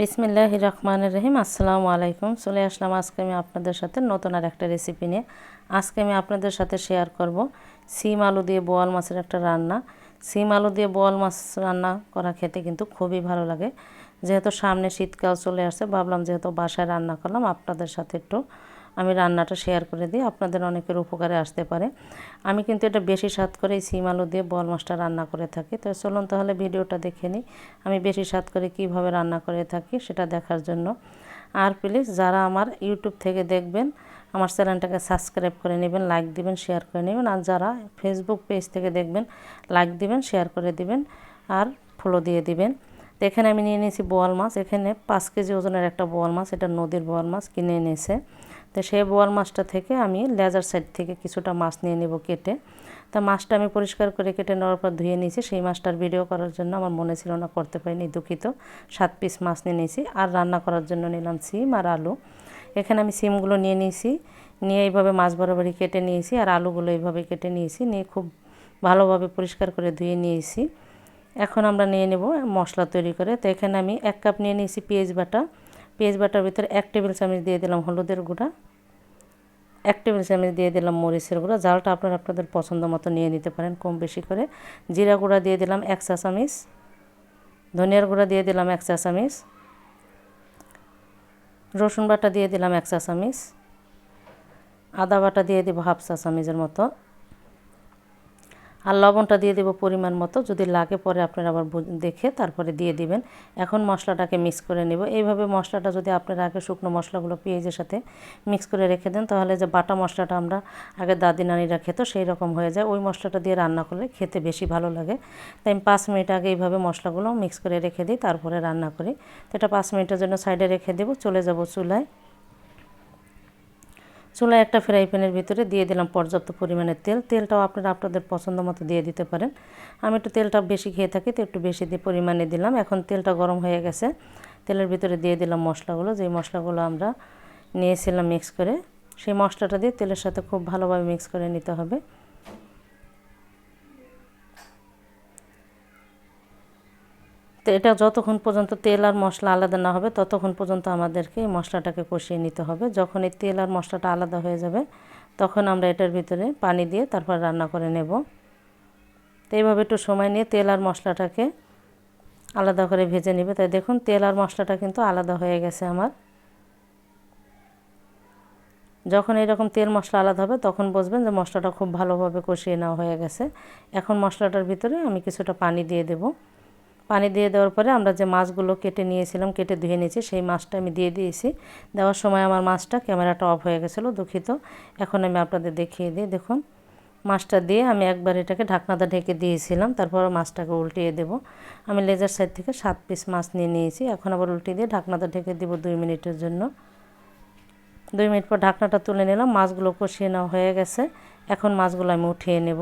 বিসমিল্লাহ রহমান রহিম। আসসালামু আলাইকুম। চলে আসলাম আজকে আমি আপনাদের সাথে নতুন আর একটা রেসিপি নিয়ে। আজকে আমি আপনাদের সাথে শেয়ার করব সিম আলু দিয়ে বোয়াল মাছের একটা রান্না। সিম আলু দিয়ে বোয়াল মাছ রান্না করা খেতে কিন্তু খুবই ভালো লাগে। যেহেতু সামনে শীতকাল চলে আসছে, ভাবলাম যেহেতু বাসায় রান্না করলাম, আপনাদের সাথে একটু আমি রান্নাটা শেয়ার করে দিই, আপনাদের অনেকের উপকারে আসতে পারে। আমি কিন্তু এটা বেশি স্বাদ করে সিম আলু দিয়ে বল মাছটা রান্না করে থাকি। তো চলুন তাহলে ভিডিওটা দেখে নিই, আমি বেশি স্বাদ করে কীভাবে রান্না করে থাকি সেটা দেখার জন্য। আর প্লিজ যারা আমার ইউটিউব থেকে দেখবেন, আমার চ্যানেলটাকে সাবস্ক্রাইব করে নেবেন লাইক দিবেন শেয়ার করে নেবেন। আর যারা ফেসবুক পেজ থেকে দেখবেন লাইক দিবেন শেয়ার করে দিবেন আর ফলো দিয়ে দিবেন। তো এখানে আমি নিয়ে নিয়েছি বোয়াল মাছ। এখানে পাঁচ কেজি ওজনের একটা বোয়াল মাছ, এটা নদীর বোয়াল মাছ কিনে এনেছে। তো সেই বোয়াল মাছটা থেকে আমি লেজার সাইড থেকে কিছুটা মাছ নিয়ে নেব কেটে। তা মাছটা আমি পরিষ্কার করে কেটে নেওয়ার পর ধুয়ে নিয়েছি। সেই মাছটার ভিডিও করার জন্য আমার মনে ছিল না করতে পারিনি, দুঃখিত। সাত পিস মাছ নিয়ে নিয়েছি। আর রান্না করার জন্য নিলাম সিম আর আলু। এখানে আমি সিমগুলো নিয়ে নিয়েছি। নিয়ে এইভাবে মাছ বরাবরই কেটে নিয়েছি আর আলুগুলো এইভাবে কেটে নিয়েছি। নিয়ে খুব ভালোভাবে পরিষ্কার করে ধুয়ে নিয়েছি। এখন আমরা নিয়ে নেব মশলা তৈরি করে। তো এখানে আমি এক কাপ নিয়ে নিয়েছি পেঁয়াজ বাটা। পেঁয়াজ বাটার ভিতরে এক টেবিল চামচ দিয়ে দিলাম হলুদের গুঁড়া, এক টেবিল চামচ দিয়ে দিলাম মরিচের গুঁড়া। জালটা আপনারা আপনাদের পছন্দ মতো নিয়ে নিতে পারেন কম বেশি করে। জিরা গুঁড়া দিয়ে দিলাম এক চা চামিচ। ধনিয়ার গুঁড়া দিয়ে দিলাম এক চা চামিচ। রসুন বাটা দিয়ে দিলাম এক চা চামিচ। আদা বাটা দিয়ে দেবো হাফ চা চামিচের মতো। আর লবণটা দিয়ে দেবো পরিমাণ মতো। যদি লাগে পরে আপনারা আবার দেখে তারপরে দিয়ে দিবেন। এখন মশলাটাকে মিক্স করে নেব। এইভাবে মশলাটা যদি আপনারা আগে শুকনো মশলাগুলো পেঁয়াজের সাথে মিক্স করে রেখে দেন, তাহলে যে বাটা মশলাটা আমরা আগে দাদি নানিরা খেত সেই রকম হয়ে যায়। ওই মশলাটা দিয়ে রান্না করলে খেতে বেশি ভালো লাগে। তাই আমি পাঁচ মিনিট আগে এইভাবে মশলাগুলো মিক্স করে রেখে দিই, তারপরে রান্না করি। তো এটা পাঁচ মিনিটের জন্য সাইডে রেখে দেবো। চলে যাব চুলায়। চুলায় একটা ফ্রাই প্যানের ভিতরে দিয়ে দিলাম পর্যাপ্ত পরিমাণের তেল। তেলটাও আপনারা আপনাদের পছন্দ মতো দিয়ে দিতে পারেন। আমি একটু তেলটা বেশি খেয়ে থাকি, তো একটু বেশি দিয়ে পরিমাণে দিলাম। এখন তেলটা গরম হয়ে গেছে। তেলের ভিতরে দিয়ে দিলাম মশলাগুলো। যেই মশলাগুলো আমরা নিয়েছিলাম মিক্স করে, সেই মশলাটা দিয়ে তেলের সাথে খুব ভালোভাবে মিক্স করে নিতে হবে। তো, এটা যতক্ষণ পর্যন্ত তেল আর মশলা আলাদা না হবে, ততক্ষণ পর্যন্ত আমাদেরকে এই মশলাটাকে কষিয়ে নিতে হবে। যখন এই তেল আর মশলাটা আলাদা হয়ে যাবে, তখন আমরা এটার ভিতরে পানি দিয়ে তারপর রান্না করে নেব। তো এইভাবে একটু সময় নিয়ে তেল আর মশলাটাকে আলাদা করে ভেজে নেবে। তাই দেখুন, তেল আর মশলাটা কিন্তু আলাদা হয়ে গেছে আমার। যখন এরকম তেল মশলা আলাদা হবে, তখন বুঝবেন যে মশলাটা খুব ভালোভাবে কষিয়ে নেওয়া হয়ে গেছে। এখন মশলাটার ভিতরে আমি কিছুটা পানি দিয়ে দেবো। পানি দিয়ে দেওয়ার পরে আমরা যে মাছগুলো কেটে নিয়েছিলাম, কেটে ধুয়ে নিয়েছি, সেই মাছটা আমি দিয়ে দিয়েছি। দেওয়ার সময় আমার মাছটা ক্যামেরাটা অফ হয়ে গেছিল, দুঃখিত। এখন আমি আপনাদের দেখিয়ে দিই, দেখুন। মাছটা দিয়ে আমি একবার এটাকে ঢাকনাটা ঢেকে দিয়েছিলাম, তারপর মাছটাকে উল্টিয়ে দেব। আমি লেজার সাইড থেকে সাত পিস মাছ নিয়ে নিয়েছি, এখন আবার উল্টিয়ে দিয়ে ঢাকনাটা ঢেকে দেব দুই মিনিটের জন্য। দুই মিনিট পর ঢাকনাটা তুলে নিলাম, মাছগুলো কষিয়ে নেওয়া হয়ে গেছে। এখন মাছগুলো আমি উঠিয়ে নেব।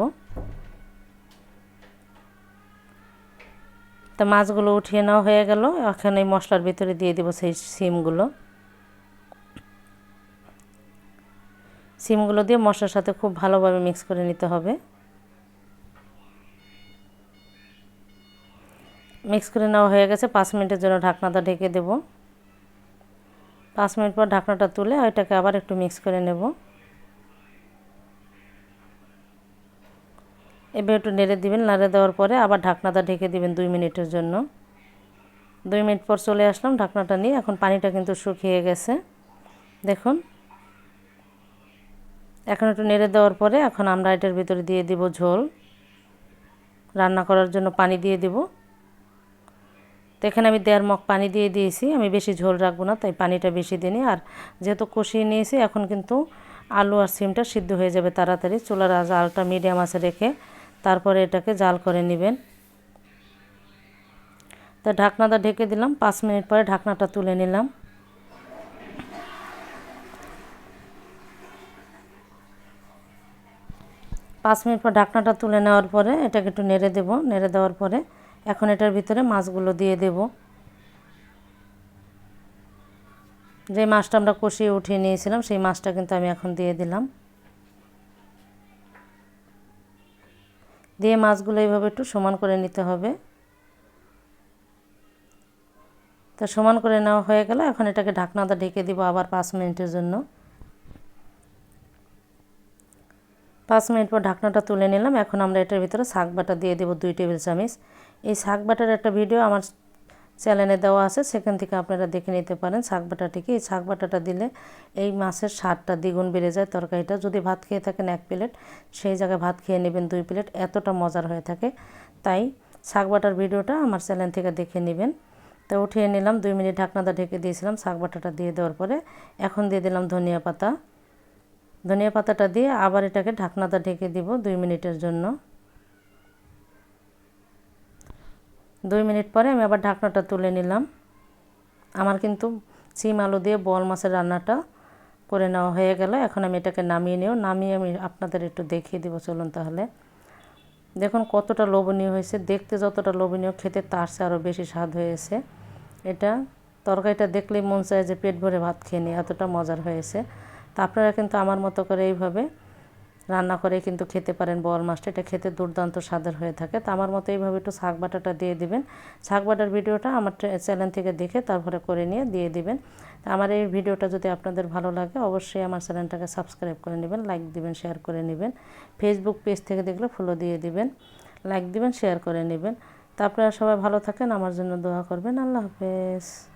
তো মাছগুলো উঠিয়ে নেওয়া হয়ে গেল। এখন এই মশলার ভিতরে দিয়ে দেবো সেই সিমগুলো। সিমগুলো দিয়ে মশলার সাথে খুব ভালোভাবে মিক্স করে নিতে হবে। মিক্স করে নেওয়া হয়ে গেছে। পাঁচ মিনিটের জন্য ঢাকনাটা ঢেকে দেব। পাঁচ মিনিট পর ঢাকনাটা তুলে ওইটাকে আবার একটু মিক্স করে নেব। এবার একটু নেড়ে দিবেন, নেড়ে দেওয়ার পরে আবার ঢাকনাটা ঢেকে দিবেন দুই মিনিটের জন্য। দুই মিনিট পর চলে আসলাম ঢাকনাটা নিয়ে, এখন পানিটা কিন্তু শুকিয়ে গেছে। দেখুন। এখন একটু নেড়ে দেওয়ার পরে এখন আমরা এটার ভিতরে দিয়ে দিব ঝোল। রান্না করার জন্য পানি দিয়ে দিব। তো এখানে আমি দেড় মগ পানি দিয়ে দিয়েছি, আমি বেশি ঝোল রাখব না, তাই পানিটা বেশি দিই আর যেহেতু কষিয়ে নিয়েছি, এখন কিন্তু আলু আর সিমটা সিদ্ধ হয়ে যাবে তাড়াতাড়ি। চুলার আলটা মিডিয়াম আছে রেখে তারপরে এটাকে জাল করে নেবেন। তো ঢাকনাটা ঢেকে দিলাম, পাঁচ মিনিট পরে ঢাকনাটা তুলে নিলাম। পাঁচ মিনিট পর ঢাকনাটা তুলে নেওয়ার পরে এটাকে একটু নেড়ে দেব, নেড়ে দেওয়ার পরে এখন এটার ভিতরে মাছগুলো দিয়ে দেব। যে মাছটা আমরা কষিয়ে উঠিয়ে নিয়েছিলাম, সেই মাছটা কিন্তু আমি এখন দিয়ে দিলাম। দিয়ে মাছগুলো এইভাবে একটু সমান করে নিতে হবে। তো সমান করে নেওয়া হয়ে গেল। এখন এটাকে ঢাকনাটা ঢেকে দিব আবার পাঁচ মিনিটের জন্য। পাঁচ মিনিট পর ঢাকনাটা তুলে নিলাম। এখন আমরা এটার ভিতরে শাক বাটা দিয়ে দেবো দুই টেবিল চামচ। এই শাক বাটার একটা ভিডিও আমার চ্যানেলে দেওয়া আছে, সেখান থেকে আপনারা দেখে নিতে পারেন শাক বাটাটিকে এই শাক বাটাটা দিলে এই মাছের স্বাদটা দ্বিগুণ বেড়ে যায় তরকারিটা। যদি ভাত খেয়ে থাকেন এক প্লেট, সেই জায়গায় ভাত খেয়ে নেবেন দুই প্লেট, এতটা মজার হয়ে থাকে। তাই শাক বাটার ভিডিওটা আমার চ্যানেল থেকে দেখে নেবেন। তো উঠিয়ে নিলাম, দুই মিনিট ঢাকনাটা ঢেকে দিয়েছিলাম শাক বাটাটা দিয়ে দেওয়ার পরে। এখন দিয়ে দিলাম ধনিয়া পাতা। ধনিয়া পাতাটা দিয়ে আবার এটাকে ঢাকনাটা ঢেকে দিব দুই মিনিটের জন্য। দুই মিনিট পরে আমি আবার ঢাকনাটা তুলে নিলাম। আমার কিন্তু সিম আলু দিয়ে বল মাছের রান্নাটা করে নেওয়া হয়ে গেল। এখন আমি এটাকে নামিয়ে নিও নামিয়ে আমি আপনাদের একটু দেখিয়ে দিব। চলুন তাহলে। দেখুন কতটা লোভনীয় হয়েছে। দেখতে যতটা লোভনীয়, খেতে তার চেয়ে আরও বেশি স্বাদ হয়েছে। এটা তরকারিটা দেখলেই মন চায় যে পেট ভরে ভাত খেয়ে নিই। এতটা মজার হয়েছে। তা আপনারা কিন্তু আমার মতো করে এইভাবে রান্না করে কিন্তু খেতে পারেন বল মাছটা। এটা খেতে দুর্দান্ত স্বাদের হয়ে থাকে। তো আমার মতো এইভাবে একটু শাক বাটাটা দিয়ে দিবেন। শাক বাটার ভিডিওটা আমার চ্যানেল থেকে দেখে তারপরে করে নিয়ে দিয়ে দিবেন। আমার এই ভিডিওটা যদি আপনাদের ভালো লাগে, অবশ্যই আমার চ্যানেলটাকে সাবস্ক্রাইব করে নেবেন, লাইক দিবেন, শেয়ার করে নেবেন। ফেসবুক পেজ থেকে দেখলে ফলো দিয়ে দিবেন, লাইক দিবেন, শেয়ার করে নেবেন। তা আপনারা সবাই ভালো থাকেন, আমার জন্য দোয়া করবেন। আল্লাহ হাফেজ।